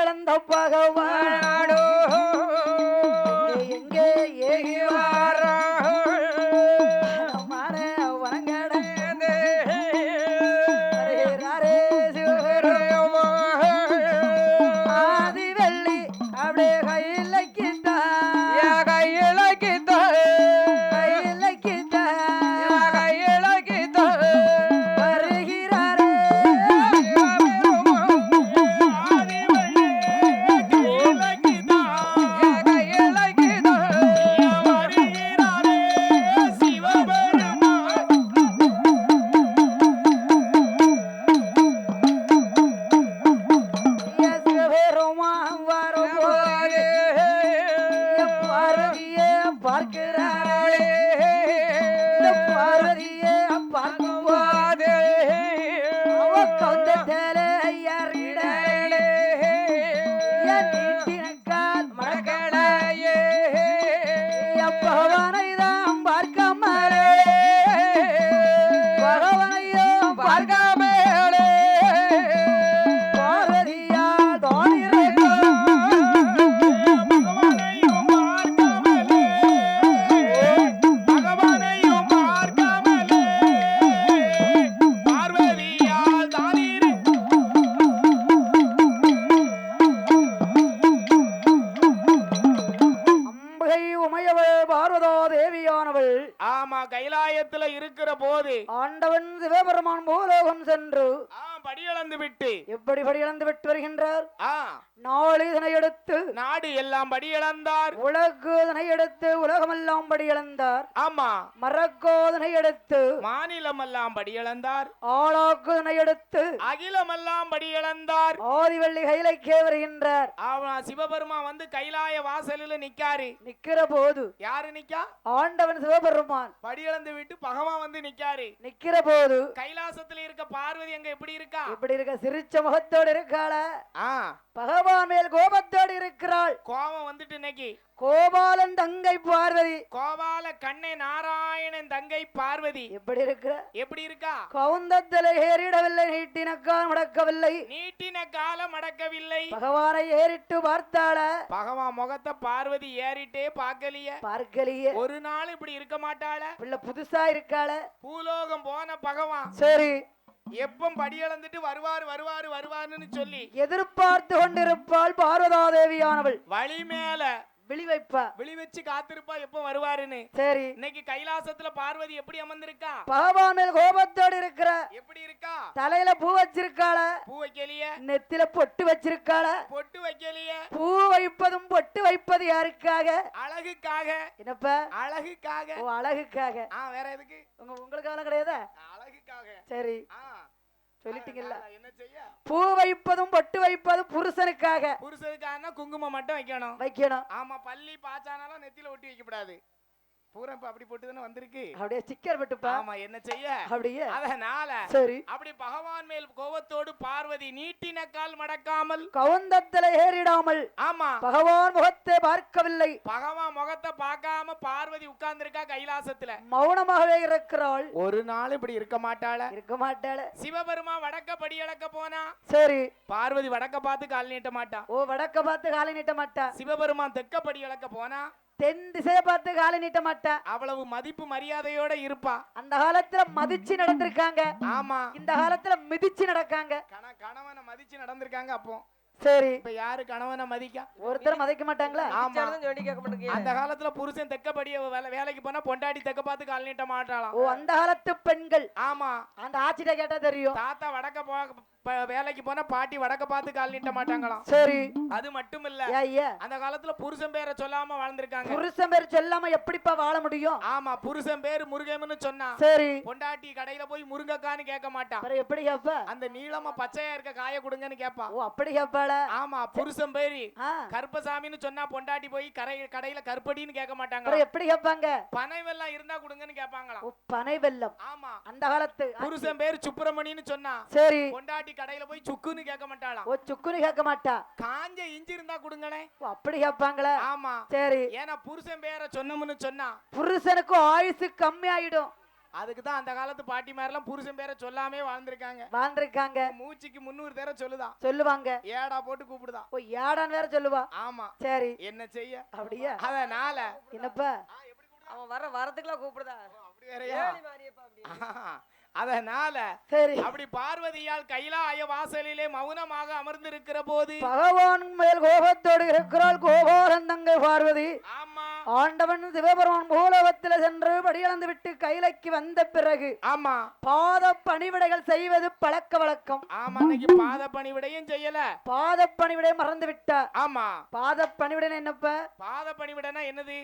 இழந்த பகவானோ கைலாயத்துல இருக்கிற போது ஆண்டவன் சிவபெருமான் பூலோகம் சென்று ஆ படியளந்து விட்டு. எப்படி படி இழந்து விட்டு வருகின்றார்? நாள் இதனை எடுத்து நாடு எல்லாம் படியளந்தார். உலகு இதனை எடுத்து உலகமெல்லாம் படி இழந்தார் ஆமா. மரக்கோதனை எடுத்து மாநிலம் எல்லாம் படியளந்தார். ஆளாக்குதனை எடுத்து அகிலமெல்லாம் படியளந்தார். ஆதிவள்ளி கைலைக்கே வருகின்றார். அவன் சிவபெருமா வந்து கைலாய வாசலில் நிக்காரு. நிக்கிற போது யாரு நிக்கா? ஆண்டவன் சிவபெருமான். படியளந்து விட்டு பகவான் வந்து நிக்காரு. நிக்கிற போது கைலாசத்துல இருக்க பார்வதி அங்க எப்படி இருக்கா? இப்படி இருக்க சிரிச்ச முகத்தோடு இருக்காள? பகவான் மேல் கோபத்தோடு இருக்கிறாள். கோபம் வந்துட்டு இன்னைக்கு. கோபாலன் தங்கை பார்வதி. கோபால கண்ணை நாராயணன் தங்கை பார்வதி. எப்படி இருக்கிற? எப்படி இருக்கா? கவுந்தத்தில் ஏறிடவில்லை நீட்டினக்கால் முடக்கவில்லை. நீட்டின காலம் அடக்கவில்லை பகவானை ஏறிட்டு பார்த்தாள? பகவான் முகத்தை பார்வதி ஏறிட்டே பார்க்கலையே. பார்க்கலையே. ஒரு நாள் இப்படி இருக்க மாட்டாள? பிள்ளை புதுசா இருக்காள? பூலோகம் போன பகவான். சரி. எப்பம் படியளந்துட்டு வருவாரு வருவாரு வருவாருன்னு சொல்லி எதிர்பார்த்து கொண்டிருப்பாள் பார்வதா தேவியானவள் வழி மேல விழி வைப்பா விழி வச்சு காத்திருப்பா எப்ப வருவாருன்னு. சரி. இன்னைக்கு கைலாசத்துல பார்வதி எப்படி அமர்ந்திருக்கா? பகவான் மேல் கோபத்தோடு இருக்கிற. எப்படி இருக்கா? தலையில பூ வச்சிருக்காள. பூ வைக்கலையே. நெத்தில பொட்டு வச்சிருக்காள. பொட்டு வைக்கலையே. பூ வைப்பதும் பொட்டு வைப்பது யாருக்காக? அழகுக்காக. என்னப்பா? அழகுக்காக. ஓ அழகுக்காக. ஆ வேற எதுக்கு? உங்க உங்களுக்காக கிடையாதா? அழகுக்காக. சரி. ஆ. சொல்லிட்டீங்கல்ல? பூ வைப்பதும் பொட்டு வைப்பதும் புருஷனுக்காக புருஷனுக்கான குங்குமம் மட்டும் வைக்கணும். வைக்கணும். ஆமா பள்ளி பாச்சானாலும் நெத்தியில ஒட்டி வைக்க கூடாது பூரா இப்ப அப்படி போட்டு தானே வந்திருக்கு. அப்படியே ஸ்டிக்கர் விட்டுப்பா. ஆமா என்ன செய்ய? அப்படியே. அதனால சரி. அப்படி பகவான் மேல் கோபத்தோடு பார்வதி நீட்டின கால் மடக்காமல் கவுந்தத்துல ஏறிடாமல். ஆமா. பகவான் முகத்தை பார்க்கவில்லை. பகவான் முகத்தை பார்க்காம பார்வதி உட்கார்ந்திருக்கா கைலாசத்துல. மௌனமாகவே இருக்கிறாள். ஒரு நாள் இப்படி இருக்க மாட்டாள? இருக்க மாட்டாள. சிவபெருமா வடக்க படி அளக்க போனா? சரி. பார்வதி வடக்க பார்த்து கால் நீட்ட மாட்டா. ஓ வடக்க பார்த்து காலை நீட்ட மாட்டா. சிவபெருமான் தெக்க படி அளக்க போனா? தென் திசையை பார்த்து காலை நீட்ட மாட்டா. அவ்வளவு மதிப்பு மரியாதையோட இருப்பா. அந்த காலத்துல மதிச்சு நடந்திருக்காங்க. ஆமா. இந்த காலத்துல மிதிச்சு நடக்காங்க. கண- கணவனை மதிச்சு நடந்திருக்காங்க அப்போ. சரி. இப்ப யாரு கணவனை மதிக்கா? ஒருத்தர் மதிக்க மாட்டாங்களா? ஆமா. கேட்க மாட்டேங்க அந்த காலத்துல புருஷன் தெக்கப்படிய வேலை வேலைக்கு போனா பொண்டாட்டி தெக்க பார்த்து கால் நீட்ட மாட்டாளாம். ஓ அந்த காலத்து பெண்கள். ஆமா. அந்த ஆட்சிட்ட கேட்டா தெரியும். தாத்தா வடக்க போ வேலைக்கு போனா பாட்டி வடக்க பார்த்து கால் நீட்ட மாட்டாங்களாம். சரி. அது மட்டும் இல்ல அந்த காலத்துல புருஷன் பேரை சொல்லாம வாழ்ந்திருக்காங்க. புருஷன் பேர் சொல்லாம எப்படிப்பா வாழ முடியும்? ஆமா புருஷன் பேரு முருகம்னு சொன்னா. சரி. பொண்டாட்டி கடையில போய் முருங்கக்கான்னு கேட்க மாட்டான் எப்படி கேப்பா? அந்த நீளமா பச்சையா இருக்க காய கொடுங்கன்னு கேட்பா ஓ அப்படி கேப்பாள? ஆமா புருஷன் பேரு. கருப்பசாமின்னு சொன்னா பொண்டாட்டி போய் கரை கடையில கருப்படின்னு கேட்க மாட்டாங்க எப்படி கேட்பாங்க பனை வெள்ளம் இருந்தா கொடுங்கன்னு கேட்பாங்களாம் ஓ பனை வெல்லம் ஆமா. அந்த காலத்து. புருஷன் பேரு சுப்பிரமணின்னு சொன்னா. சரி. பொண்டாட்டி கடையில போய் சுக்குன்னு கேட்க மாட்டாளாம். ஓ சுக்குன்னு கேட்க மாட்டா. காஞ்ச இஞ்சி இருந்தா கொடுங்களே ஓ அப்படி கேட்பாங்களா? ஆமா. சரி. ஏன்னா புருஷன் பேரை சொன்னோம்னு சொன்னா. புருஷனுக்கு ஆயுசு கம்மி ஆயிடும் அதுக்கு தான் அந்த காலத்து பாட்டி மாதிரிலாம் புருஷன் பேரை சொல்லாமே வாழ்ந்திருக்காங்க. வாழ்ந்திருக்காங்க. மூச்சுக்கு முன்னூறு தடவை சொல்லுதான் சொல்லுவாங்க. ஏடா போட்டு கூப்பிடுதான் ஓ ஏடான்னு வேற சொல்லுவா. ஆமா. சரி. என்ன செய்ய? அப்படியா? அதனால. என்னப்பா? அவன் வர வரத்துக்குலாம் கூப்பிடுதா? அப்படி வேறயா அதனால சரி. அப்படி பார்வதியால் கைலாய வாசலிலே மௌனமாக அமர்ந்திருக்கிற போது பகவான் மேல் கோபத்தோடு இருக்கிறாள் கோபாலன் தங்கை பார்வதி. ஆமா. ஆண்டவன் சிவபெருமான் பூலோகத்தில் சென்று படியளந்து விட்டு கைலைக்கு வந்த பிறகு ஆமா. பாத பணிவிடைகள் செய்வது பழக்க வழக்கம். ஆமா இன்னைக்கு பாத பணிவிடையும் செய்யல. பாத பணிவிடை மறந்து விட்டார். ஆமா. பாத பணிவிடை என்னப்ப? பாத பணிவிடைனா என்னது?